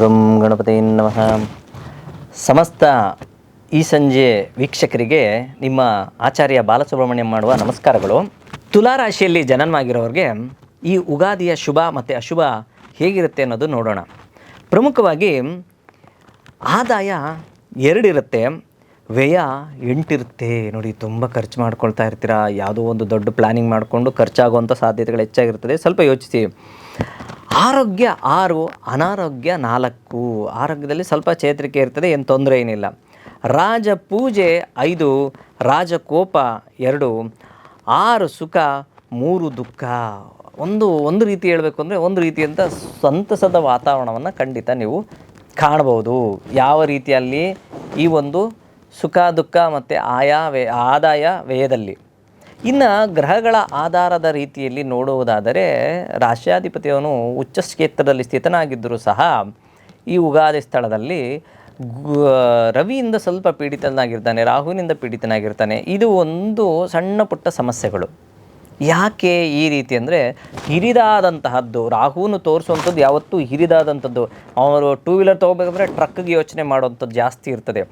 ಗಂ ಗಣಪತಿ ನಮಃ. ಸಮಸ್ತ ಈ ಸಂಜೆ ವೀಕ್ಷಕರಿಗೆ ನಿಮ್ಮ ಆಚಾರ್ಯ ಬಾಲಸುಬ್ರಹ್ಮಣ್ಯಂ ಮಾಡುವ ನಮಸ್ಕಾರಗಳು. ತುಲಾರಾಶಿಯಲ್ಲಿ ಜನನವಾಗಿರೋರಿಗೆ ಈ ಉಗಾದಿಯ ಶುಭ ಮತ್ತು ಅಶುಭ ಹೇಗಿರುತ್ತೆ ಅನ್ನೋದು ನೋಡೋಣ. ಪ್ರಮುಖವಾಗಿ ಆದಾಯ ಎರಡಿರುತ್ತೆ, ವ್ಯಯ ಎಂಟಿರುತ್ತೆ. ನೋಡಿ, ತುಂಬ ಖರ್ಚು ಮಾಡ್ಕೊಳ್ತಾ ಇರ್ತೀರಾ? ಯಾವುದೋ ಒಂದು ದೊಡ್ಡ ಪ್ಲ್ಯಾನಿಂಗ್ ಮಾಡಿಕೊಂಡು ಖರ್ಚಾಗುವಂಥ ಸಾಧ್ಯತೆಗಳು ಹೆಚ್ಚಾಗಿರ್ತದೆ. ಸ್ವಲ್ಪ ಯೋಚಿಸಿ. ಆರೋಗ್ಯ ಆರು, ಅನಾರೋಗ್ಯ ನಾಲ್ಕು. ಆರೋಗ್ಯದಲ್ಲಿ ಸ್ವಲ್ಪ ಚೇತರಿಕೆ ಇರ್ತದೆ, ಏನು ತೊಂದರೆ ಏನಿಲ್ಲ. ರಾಜ ಪೂಜೆ ಐದು, ರಾಜಕೋಪ ಎರಡು, ಆರು ಸುಖ, ಮೂರು ದುಃಖ. ಒಂದು ಒಂದು ರೀತಿ ಹೇಳಬೇಕು ಅಂದರೆ ಒಂದು ರೀತಿಯಂಥ ಸಂತಸದ ವಾತಾವರಣವನ್ನು ಖಂಡಿತ ನೀವು ಕಾಣ್ಬೋದು ಯಾವ ರೀತಿಯಲ್ಲಿ? ಈ ಒಂದು ಸುಖ, ದುಃಖ ಮತ್ತು ಆಯಾ ವ್ಯ ಆದಾಯ ವ್ಯಯದಲ್ಲಿ. ಇನ್ನು ಗ್ರಹಗಳ ಆಧಾರದ ರೀತಿಯಲ್ಲಿ ನೋಡುವುದಾದರೆ ರಾಷ್ಟ್ರಾಧಿಪತಿಯವನು ಉಚ್ಚ ಕ್ಷೇತ್ರದಲ್ಲಿ ಸ್ಥಿತನಾಗಿದ್ದರೂ ಸಹ ಈ ಉಗಾದಿ ಸ್ಥಳದಲ್ಲಿ ರವಿಯಿಂದ ಸ್ವಲ್ಪ ಪೀಡಿತನಾಗಿರ್ತಾನೆ, ರಾಹುವಿನಿಂದ ಪೀಡಿತನಾಗಿರ್ತಾನೆ. ಇದು ಒಂದು ಸಣ್ಣ ಪುಟ್ಟ ಸಮಸ್ಯೆಗಳು. ಯಾಕೆ ಈ ರೀತಿ ಅಂದರೆ ಹಿರಿದಾದಂತಹದ್ದು? ರಾಹುನು ತೋರಿಸುವಂಥದ್ದು ಯಾವತ್ತೂ ಹಿರಿದಾದಂಥದ್ದು ಅವರು ಟೂ ವೀಲರ್ ತೊಗೋಬೇಕಂದ್ರೆ ಟ್ರಕ್ಗೆ ಯೋಚನೆ ಮಾಡುವಂಥದ್ದು ಜಾಸ್ತಿ ಇರ್ತದೆ.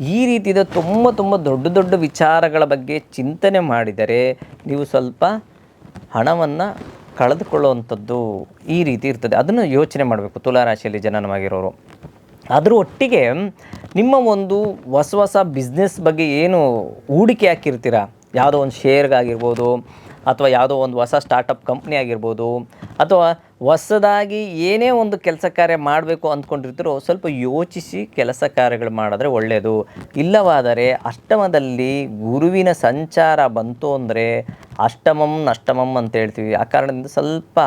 ಈ ರೀತಿಯ ತುಂಬ ತುಂಬ ದೊಡ್ಡ ದೊಡ್ಡ ವಿಚಾರಗಳ ಬಗ್ಗೆ ಚಿಂತನೆ ಮಾಡಿದರೆ ನೀವು ಸ್ವಲ್ಪ ಹಣವನ್ನು ಕಳೆದುಕೊಳ್ಳುವಂಥದ್ದು ಈ ರೀತಿ ಇರ್ತದೆ. ಅದನ್ನು ಯೋಚನೆ ಮಾಡಬೇಕು. ತುಲಾರಾಶಿಯಲ್ಲಿ ಜನನವಾಗಿರೋರು ಅದರ ಒಟ್ಟಿಗೆ ನಿಮ್ಮ ಒಂದು ಹೊಸ ಹೊಸ ಬಿಸ್ನೆಸ್ ಬಗ್ಗೆ ಏನು ಹೂಡಿಕೆ ಹಾಕಿರ್ತೀರ? ಯಾವುದೋ ಒಂದು ಶೇರ್ಗಾಗಿರ್ಬೋದು ಅಥವಾ ಯಾವುದೋ ಒಂದು ಹೊಸ ಸ್ಟಾರ್ಟಪ್ ಕಂಪ್ನಿ ಆಗಿರ್ಬೋದು, ಅಥವಾ ಹೊಸದಾಗಿ ಏನೇ ಒಂದು ಕೆಲಸ ಕಾರ್ಯ ಮಾಡಬೇಕು ಅಂದ್ಕೊಂಡಿರ್ತಾರೆ ಸ್ವಲ್ಪ ಯೋಚಿಸಿ ಕೆಲಸ ಕಾರ್ಯಗಳು ಮಾಡಿದ್ರೆ ಒಳ್ಳೆಯದು ಇಲ್ಲವಾದರೆ ಅಷ್ಟಮದಲ್ಲಿ ಗುರುವಿನ ಸಂಚಾರ ಬಂತು ಅಂದರೆ ಅಷ್ಟಮಂ ನಷ್ಟಮಂ ಅಂತ ಹೇಳ್ತೀವಿ. ಆ ಕಾರಣದಿಂದ ಸ್ವಲ್ಪ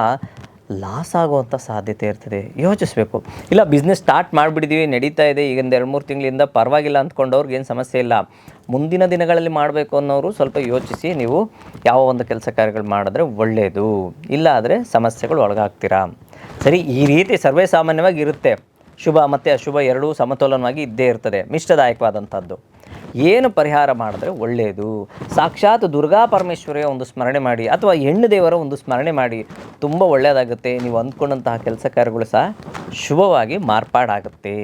ಲಾಸ್ ಆಗುವಂಥ ಸಾಧ್ಯತೆ ಇರ್ತದೆ. ಯೋಚಿಸ್ಬೇಕು. ಇಲ್ಲ ಬಿಸ್ನೆಸ್ ಸ್ಟಾರ್ಟ್ ಮಾಡಿಬಿಟ್ಟಿದ್ದೀವಿ ನಡೀತಾ ಇದೆ ಈಗ ಒಂದು ಎರಡು, ಮೂರು ತಿಂಗಳಿಂದ ಪರವಾಗಿಲ್ಲ ಅಂದ್ಕೊಂಡವ್ರಿಗೆ ಏನು ಸಮಸ್ಯೆ ಇಲ್ಲ. ಮುಂದಿನ ದಿನಗಳಲ್ಲಿ ಮಾಡಬೇಕು ಅನ್ನೋರು ಸ್ವಲ್ಪ ಯೋಚಿಸಿ, ನೀವು ಯಾವ ಒಂದು ಕೆಲಸ ಕಾರ್ಯಗಳು ಮಾಡಿದ್ರೆ ಒಳ್ಳೆಯದು ಇಲ್ಲ ಆದರೆ ಸಮಸ್ಯೆಗಳು ಒಳಗಾಗ್ತೀರಾ? ಸರಿ, ಈ ರೀತಿ ಸರ್ವೇ ಸಾಮಾನ್ಯವಾಗಿ ಇರುತ್ತೆ. ಶುಭ ಮತ್ತು ಅಶುಭ ಎರಡೂ ಸಮತೋಲನವಾಗಿ ಇದ್ದೇ ಇರ್ತದೆ. ಮಿಷ್ಟದಾಯಕವಾದಂಥದ್ದು ಏನು ಪರಿಹಾರ ಮಾಡಿದ್ರೆ ಒಳ್ಳೆಯದು ಸಾಕ್ಷಾತ್ ದುರ್ಗಾ ಪರಮೇಶ್ವರಿಯ ಒಂದು ಸ್ಮರಣೆ ಮಾಡಿ, ಅಥವಾ ಹೆಣ್ಣು ದೇವರ ಒಂದು ಸ್ಮರಣೆ ಮಾಡಿ ತುಂಬ ಒಳ್ಳೆಯದಾಗುತ್ತೆ ನೀವು ಅಂದ್ಕೊಂಡಂತಹ ಕೆಲಸ ಕಾರ್ಯಗಳು ಸಹ ಶುಭವಾಗಿ ಮಾರ್ಪಾಡಾಗುತ್ತೆ.